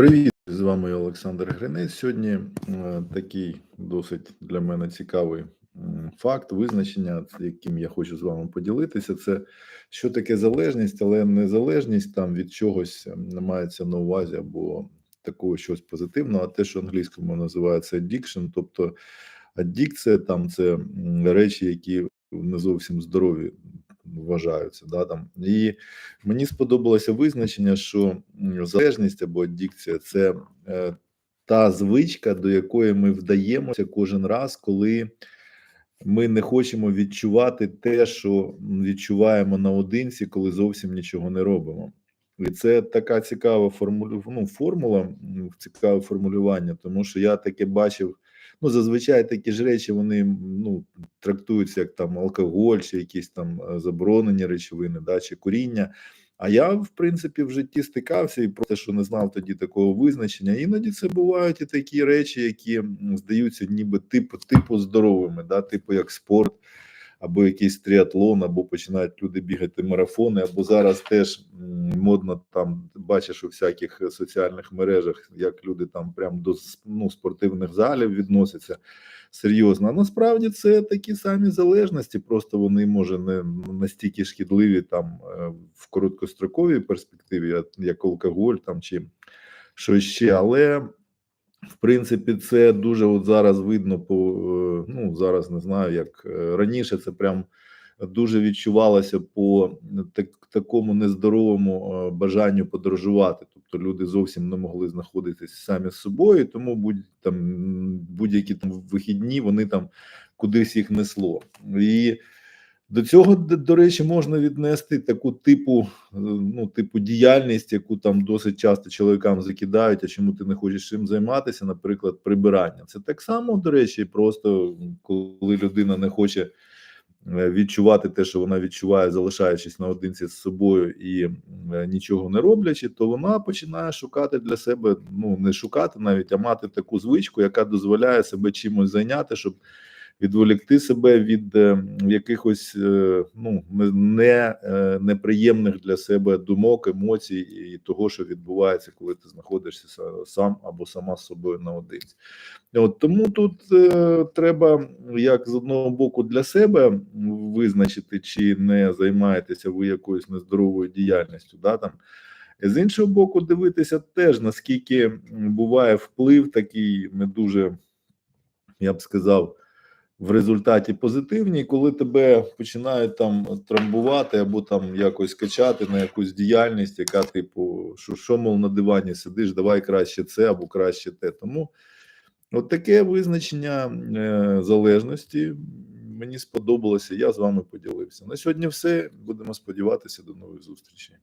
Привіт, з вами Олександр Гринець. Сьогодні е, такий досить для мене цікавий факт визначення, яким я хочу з вами поділитися. Це що таке залежність, але не залежність там від чогось не мається на увазі або такого щось позитивного, а те, що англійською називається addiction, тобто аддікція, там це речі, які не зовсім здорові вважаються. Да, там. І мені сподобалося визначення, що залежність або аддікція це е, та звичка, до якої ми вдаємося кожен раз, коли ми не хочемо відчувати те, що відчуваємо наодинці, коли зовсім нічого не робимо. І це така цікава формулю... ну, формула, цікаве формулювання, тому що я таке бачив. Ну, зазвичай такі ж речі вони ну, трактуються як там алкоголь, чи якісь там е, заборонені речовини, да, чи куріння. А я, в принципі, в житті стикався і просто що не знав тоді такого визначення. Іноді це бувають і такі речі, які здаються ніби типу, типу здоровими, да, типу як спорт, або якийсь тріатлон, або починають люди бігати марафони, або зараз теж модно там бачиш у всяких соціальних мережах, як люди там прям до ну, спортивних залів відносяться серйозно. А насправді це такі самі залежності, просто вони може не настільки шкідливі там е, в короткостроковій перспективі, як- алкоголь там чи що ще, але в принципі це дуже от зараз видно по е, ну зараз не знаю, як е, раніше це прям дуже відчувалося по так, такому нездоровому е, бажанню подорожувати. Тобто люди зовсім не могли знаходитися самі з собою, тому будь там будь-які там вихідні вони там кудись їх несло. І до цього, до речі, можна віднести таку типу, е, ну, типу діяльність, яку там досить часто чоловікам закидають, а чому ти не хочеш чим займатися, наприклад, прибирання. Це так само, до речі, просто коли людина не хоче е, відчувати те, що вона відчуває, залишаючись наодинці з собою і е, нічого не роблячи, то вона починає шукати для себе, ну не шукати навіть, а мати таку звичку, яка дозволяє себе чимось зайняти, щоб відволікти себе від е, якихось е, ну не, е, неприємних для себе думок, емоцій і того, що відбувається, коли ти знаходишся сам або сама з собою наодинці. От тому тут е, треба як з одного боку для себе визначити, чи не займаєтеся ви якоюсь нездоровою діяльністю, да там. З іншого боку, дивитися теж наскільки буває вплив такий не дуже, я б сказав, в результаті позитивні, коли тебе починають там трамбувати або там якось качати на якусь діяльність, яка типу, що, що мов на дивані сидиш, давай краще це або краще те. Тому от таке визначення е, залежності мені сподобалося. Я з вами поділився. На сьогодні все. Будемо сподіватися до нових зустрічей.